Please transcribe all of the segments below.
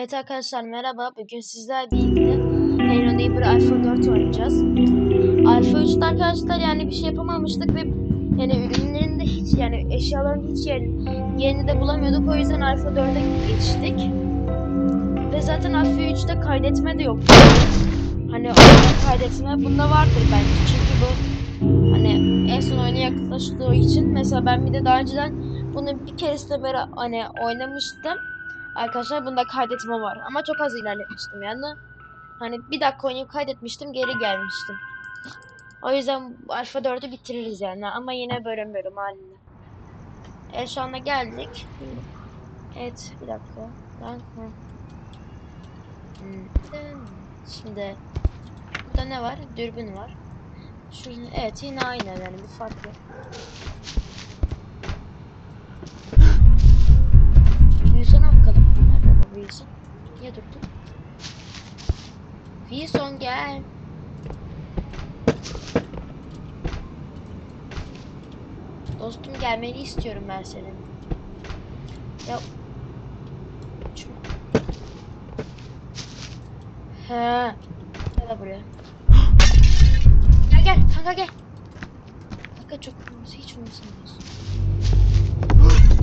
Evet arkadaşlar merhaba. Bugün sizler birlikte Hello Neighbor Alpha 4 oynayacağız. Alpha 3'te arkadaşlar yani bir şey yapamamıştık ve yani ürünlerin de hiç yani eşyaların hiç yer, yerini de bulamıyorduk. O yüzden Alpha 4'e geçtik. Ve zaten Alpha 3'te kaydetme de yoktu. Hani oyunda kaydetme bunda vardır bence. Çünkü bu hani en son oyuna yaklaştığı için mesela ben bir de daha önceden bunu bir kere beri hani oynamıştım. Arkadaşlar bunda kaydetme var ama çok az ilerletmiştim yani. Hani bir dakika oynayıp kaydetmiştim geri gelmiştim. O yüzden Alfa 4'ü bitiririz yani ama yine bölüm halinde. Evet şu anda geldik. Evet bir dakika. Ben... Şimdi burada ne var? Dürbün var. Şu, evet yine aynı yani bir fark yok. Wilson? Niye durdun? Wilson gel. Dostum gelmeni istiyorum ben senin. Ya. He. Gel buraya. Gel gel kanka gel. Kanka çok hiç umursamıyorsun.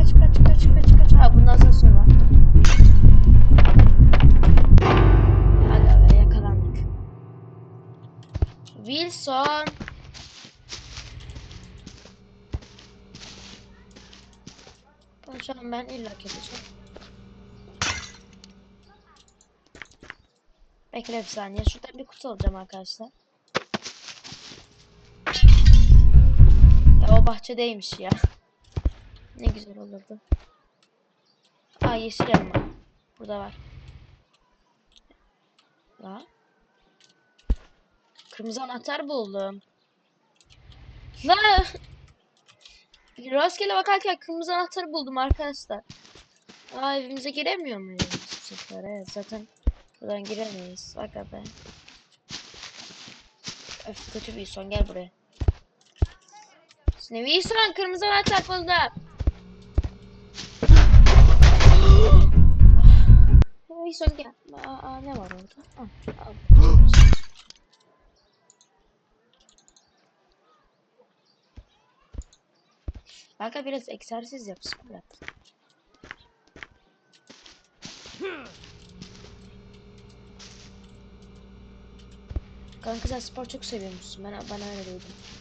kaç kaç kaç kaç kaç. Ha bunun asansörü var. Hadi oraya yakalandık. Wilson. Paşam ben illa keseceğim. Bekle bir saniye. Şuradan bir kutu alacağım arkadaşlar. Ya o bahçedeymiş ya. Ne güzel olurdu. Aa yeşil elma. Burada var. La. Kırmızı anahtar buldum. La. Rastgele bakarken kırmızı anahtarı buldum arkadaşlar. Aa evimize giremiyor muyuz zaten buradan giremeyiz. Aga be. Öf kötü bir son gel buraya. Şimdi Wilson kırmızı anahtar buldum. Wilson gel. Aa, aa, ne var orada? Al, al. Kanka biraz egzersiz yap spor. Kanka sen spor çok seviyormuşsun. Ben bana öyle duydum.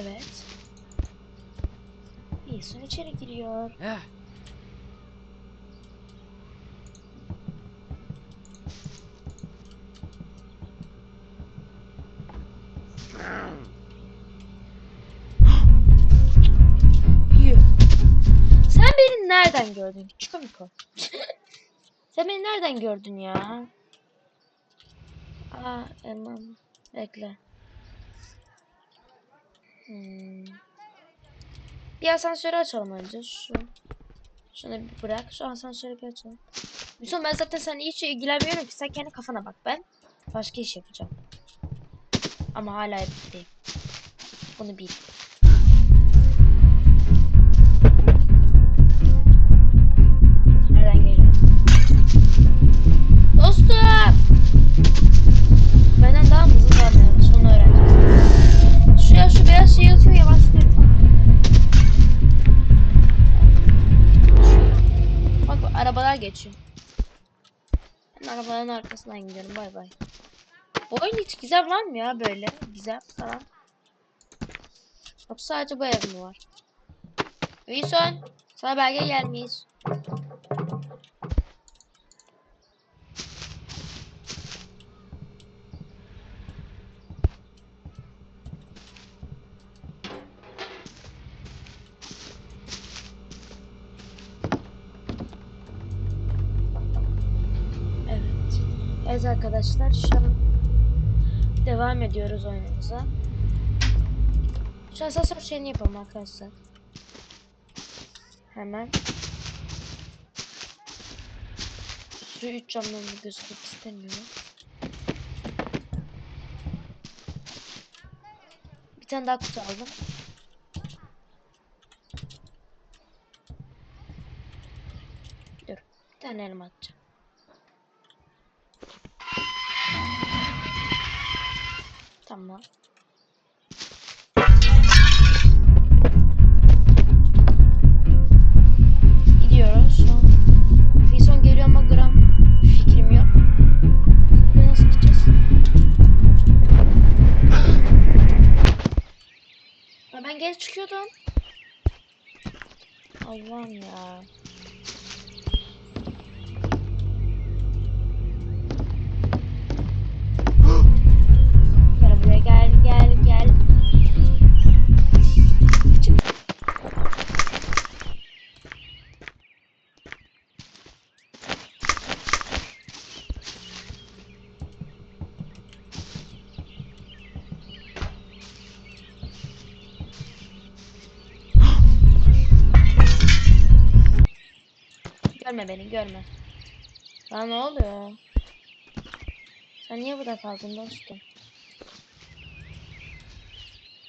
Evet. Wilson içeri giriyor. Eh. Sen beni nereden gördün? Çikomiko. Sen beni nereden gördün ya? Aa, tamam. Bekle. Hmm. Bir asansörü açalım önce. Şu. Şunu bir bırak. Şu asansörü bir açalım. Müslüm ben zaten seninle hiç ilgilenmiyorum ki. Sen kendi kafana bak. Ben başka iş yapacağım. Ama hala bitteyim. Bunu bil. Arabaların arkasından gidiyorum. Bay bay. Bu oyun hiç güzel var mı ya böyle? Güzel falan. Yok sadece bu ev mi var? Wilson, sana belge gelmiş. Arkadaşlar şu an devam ediyoruz oyunumuza. Şu asansör şeyini yapalım arkadaşlar. Hemen. Şu üç camlarını gözükmek istemiyorum. Bir tane daha kutu aldım. Dur. Bir tane elma atacağım. Tamam. Gidiyoruz an. Fison geliyor ama gram fikrim yok. Nasıl gideceğiz? Ben geri çıkıyordum. Allah'ım ya. Görme beni görme. Lan ne oluyor? Sen niye burada kaldın dostum?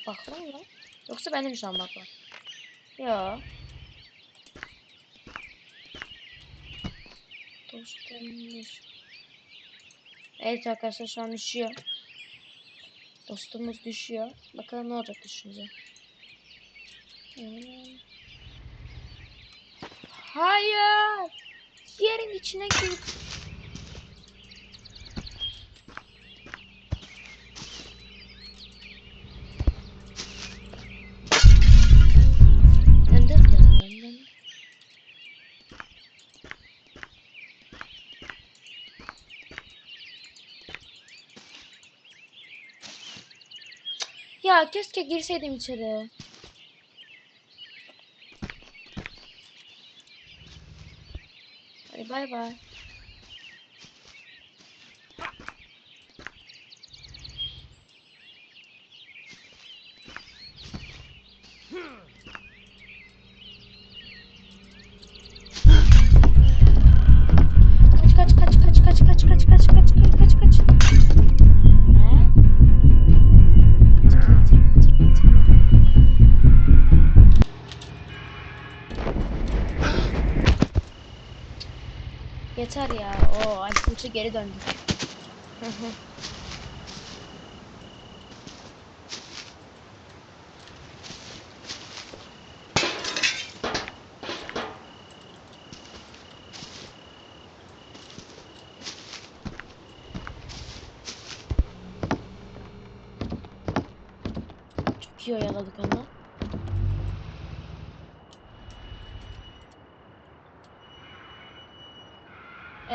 Bak lan lan. Yoksa benim şu an bak var. Yo. Dostum düş- Evet arkadaşlar şu an düşüyor. Dostumuz düşüyor. Bakalım ne olacak düşünce. Hmm. Hayır. Yerin içine gir. Ya keşke girseydim içeri. Hadi bay bay. Geri döndük. Hı hı. Çok iyi oyaladık ama.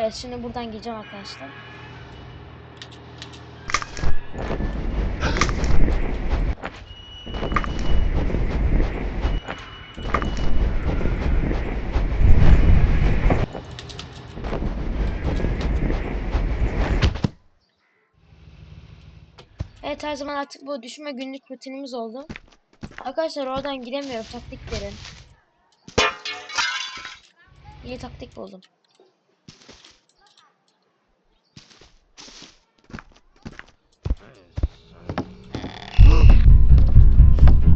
Evet şimdi buradan gideceğim arkadaşlar. Evet her zaman artık bu düşme günlük rutinimiz oldu. Arkadaşlar oradan gidemiyorum taktik verin. İyi taktik buldum.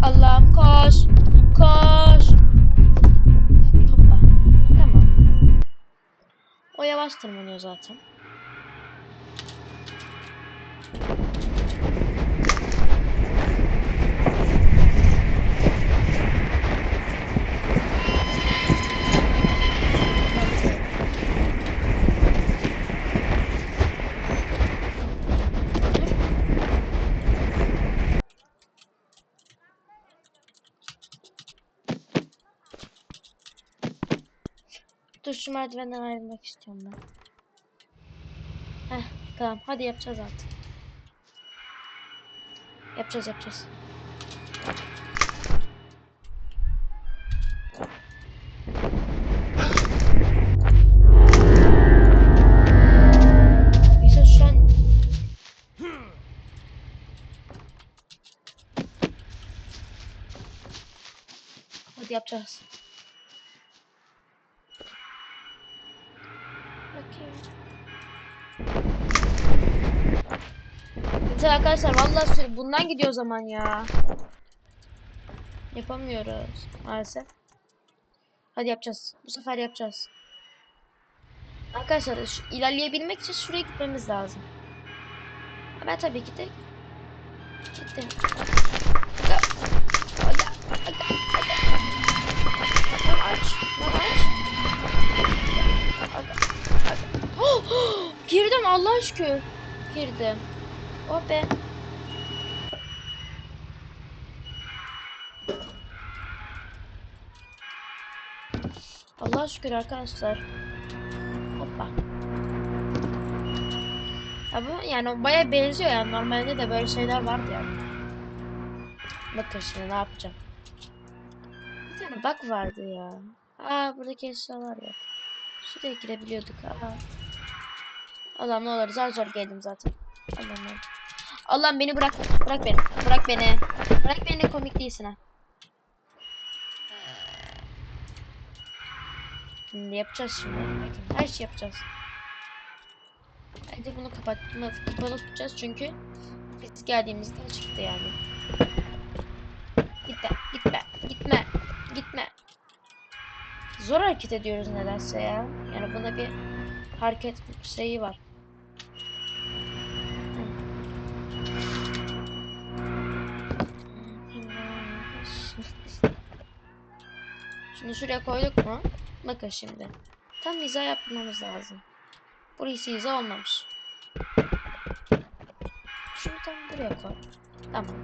Allah'ım koş. Koş. Hoppa. Tamam. O yavaş tırmanıyor zaten. Dur şu merdivenden ayrılmak istiyorum ben. Heh tamam hadi yapacağız artık. Yapacağız yapacağız. Neyse şu an Hadi yapacağız. Güzel arkadaşlar vallahi süre bundan gidiyor o zaman ya. Yapamıyoruz maalesef. Hadi yapacağız. Bu sefer yapacağız. Arkadaşlar şu, ilerleyebilmek için şuraya gitmemiz lazım. Ben tabii ki de gittim. Aç, lan aç. Girdim Allah şükür. Girdim. Oh be. Allah şükür arkadaşlar. Hoppa. Ya bu yani baya benziyor yani normalde de böyle şeyler vardı yani. Bakın şimdi ne yapacağım. Bir tane bak vardı ya. Aa buradaki eşyalar yok. Şuraya girebiliyorduk. Aa. Allah'ım ne olur zar zor geldim zaten. Allah'ım Allah'ım. Allah'ım beni bırak. Bırak beni. Bırak beni. Bırak beni komik değilsin ha. Şimdi yapacağız şimdi. Bakın her şey yapacağız. Hadi bunu kapat. Bunu kapalı tutacağız çünkü biz geldiğimizde çıktı yani. Gitme, gitme, gitme, gitme. Zor hareket ediyoruz nedense ya. Yani buna bir hareket şeyi var. Şimdi şuraya koyduk mu? Bakın şimdi. Tam hiza yapmamız lazım. Burası hiza olmamış. Şunu tam buraya koy. Tamam.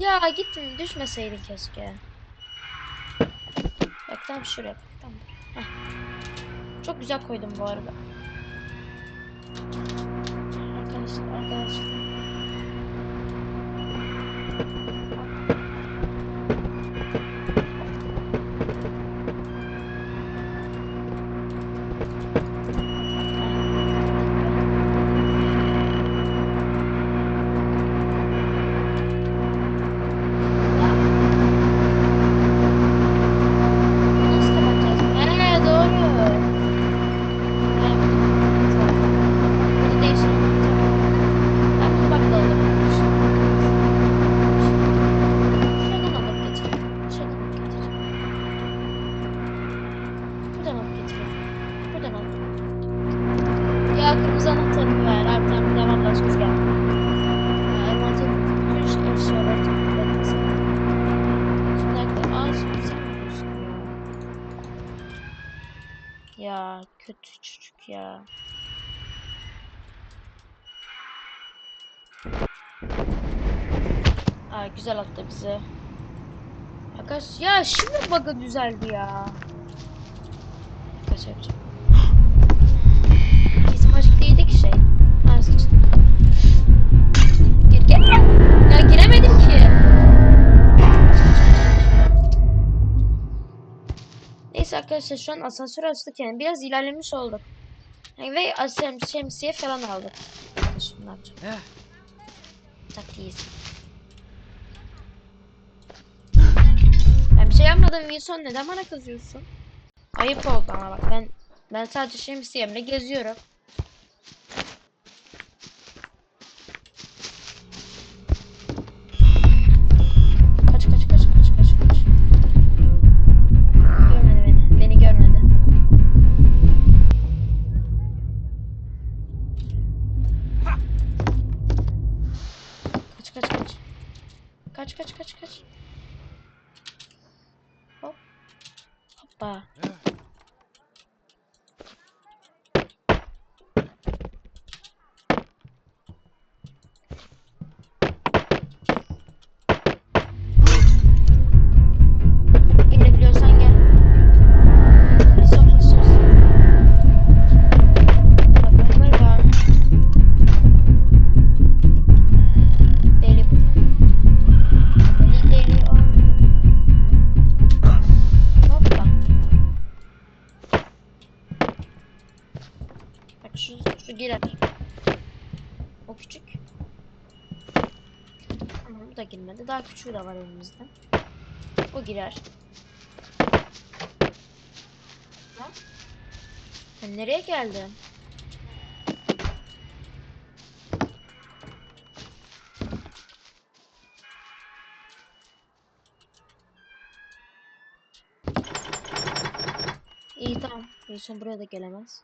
Ya gittin düşmeseydin keşke. Bak tam şuraya koy. Tamam. Heh. Çok güzel koydum bu arada. Arkadaşlar arkadaşlar. Aa güzel attı bize. Arkadaş ya şimdi bug'ı düzeldi ya. Kaç yapacağım? Bizim açık değildi ki şey. Ha sıçtım. Gir gir. Ya giremedim ki. Neyse arkadaşlar şu an asansör açtık yani biraz ilerlemiş olduk. Ve şemsiye falan aldık. Şimdi ne yapacağım? Taktiğiz. Yapmadım Wilson neden bana kızıyorsun? Ayıp oldu ama bak ben ben sadece şemsiyemle geziyorum. Daha küçüğü de var elimizde. O girer. Sen nereye geldin? İyi tamam. Wilson buraya da gelemez.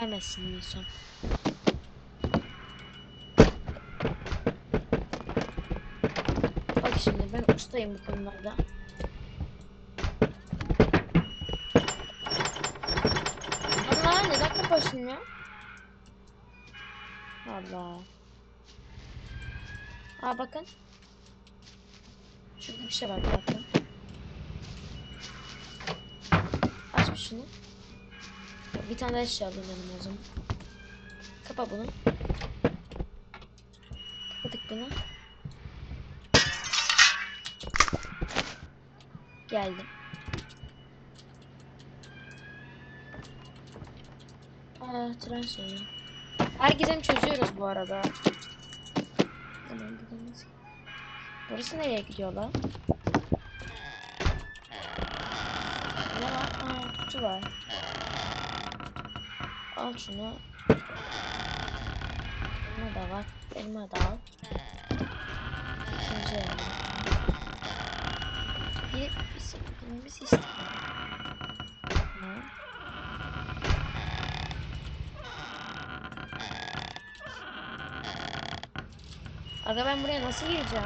Gelmesin Wilson. Bak şimdi ben ustayım bu konularda. Allah neden kapaşmıyor? Allah. Aa bakın. Şurada bir şey var bakın. Aç bir şunu. Bir tane daha eşya alayım o zaman. Kapa bunu. Kapadık bunu. Geldim. Aa tren şeyi. Herkesin çözüyoruz bu arada. Tamam nasıl? Burası nereye gidiyor lan? Ne var? Aa kutu var. Al şunu. Elma da var. Elma da al. İkinci elma. Bir, bir, bir, sistem. Tamam. Aga ben buraya nasıl gireceğim?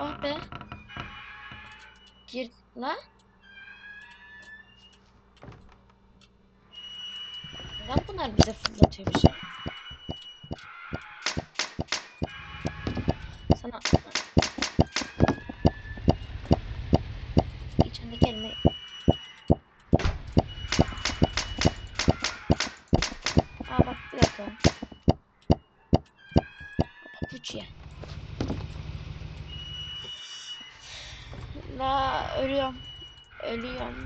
Oh be. Gir la. Neden bunlar bize fırlatıyor bir şey? Sana içindeki elmayı Aa bak bir dakika. Papuç ya. La ölüyorum. Ölüyorum.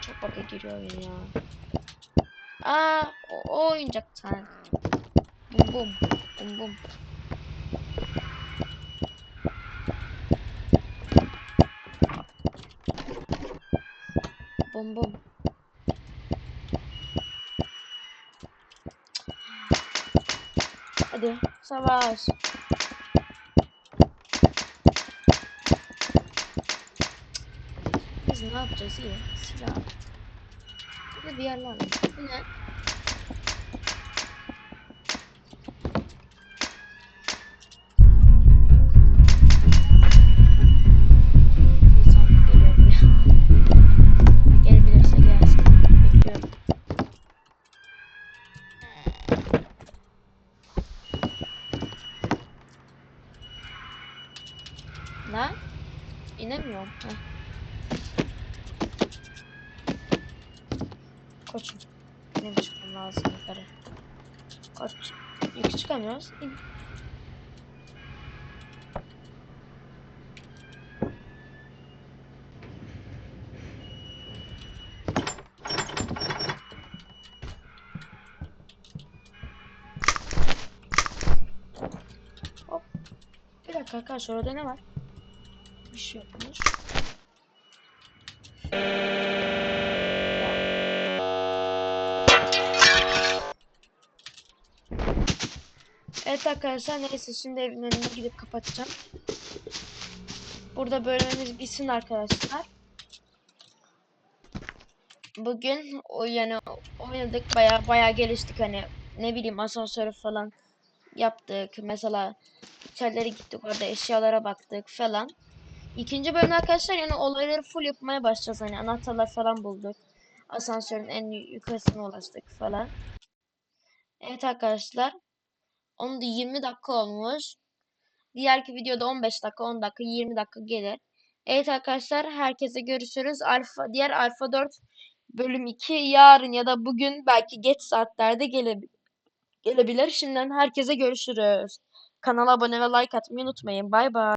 Çok baka giriyor oyun ya. Aa o, o oyuncaktan. Bum bum. Bum bum. Bum bum. Hadi savaş. Biz ne yapacağız iyi? Silah. Burada bir yerler var. Bu ne? Arkadaşlar orada ne var? Bir şey yokmuş. Evet arkadaşlar neyse şimdi evin önüne gidip kapatacağım. Burada bölümümüz bitsin arkadaşlar. Bugün o yani oynadık baya baya geliştik hani ne bileyim asansörü falan yaptık. Mesela içerilere gittik orada eşyalara baktık falan. İkinci bölüm arkadaşlar yani olayları full yapmaya başlayacağız hani anahtarlar falan bulduk. Asansörün en yukarısına ulaştık falan. Evet arkadaşlar. Onun da 20 dakika olmuş. Diğerki videoda 15 dakika, 10 dakika, 20 dakika gelir. Evet arkadaşlar herkese görüşürüz. Alfa diğer Alfa 4 bölüm 2 yarın ya da bugün belki geç saatlerde gelebilir. Gelebilir. Şimdiden herkese görüşürüz. Kanala abone ve like atmayı unutmayın. Bay bay.